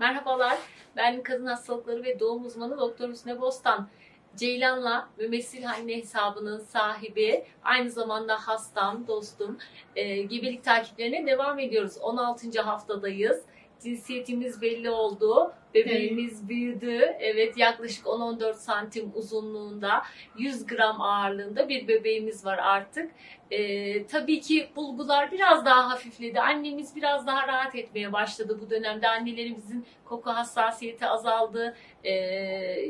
Merhabalar, ben kadın hastalıkları ve doğum uzmanı Doktor Hüsnü Bostan. Ceylan'la Mümessil Anne hesabının sahibi, aynı zamanda hastam, dostum. E, gebelik takiplerine devam ediyoruz. 16. haftadayız. Cinsiyetimiz belli oldu. Bebeğimiz büyüdü. Evet yaklaşık 10-14 santim uzunluğunda, 100 gram ağırlığında bir bebeğimiz var artık. Ee, tabii ki bulgular biraz daha hafifledi. Annemiz biraz daha rahat etmeye başladı bu dönemde. Annelerimizin koku hassasiyeti azaldı. Ee,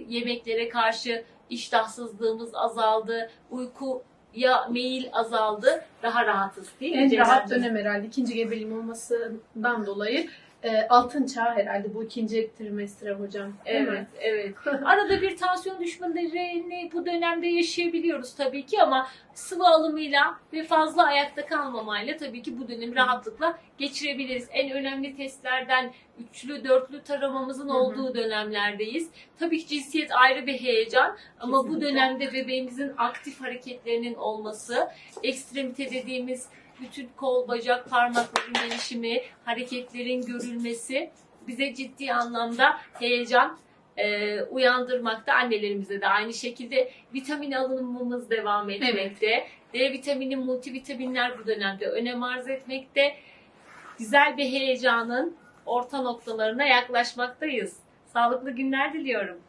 yemeklere karşı iştahsızlığımız azaldı. Uykuya meyil azaldı. Daha rahatız değil mi? En rahat dönem herhalde ikinci gebeliğim olmasından dolayı e, altın çağ herhalde bu ikinci trimestre hocam. Evet, evet. Arada bir tansiyon düşmelerini bu dönemde yaşayabiliyoruz tabii ki ama sıvı alımıyla ve fazla ayakta kalmamayla tabii ki bu dönemi rahatlıkla geçirebiliriz. En önemli testlerden üçlü, dörtlü taramamızın Hı hı. olduğu dönemlerdeyiz. Tabii ki cinsiyet ayrı bir heyecan ama bu Kesinlikle. dönemde bebeğimizin aktif hareketlerinin olması, ekstremite dediğimiz bütün kol, bacak, parmakların gelişimi, hareketlerin görülmesi bize ciddi anlamda heyecan e, uyandırmakta. Annelerimize de aynı şekilde vitamin alımımız devam etmekte. D vitamini, multivitaminler bu dönemde önem arz etmekte. Güzel bir heyecanın orta noktalarına yaklaşmaktayız. Sağlıklı günler diliyorum.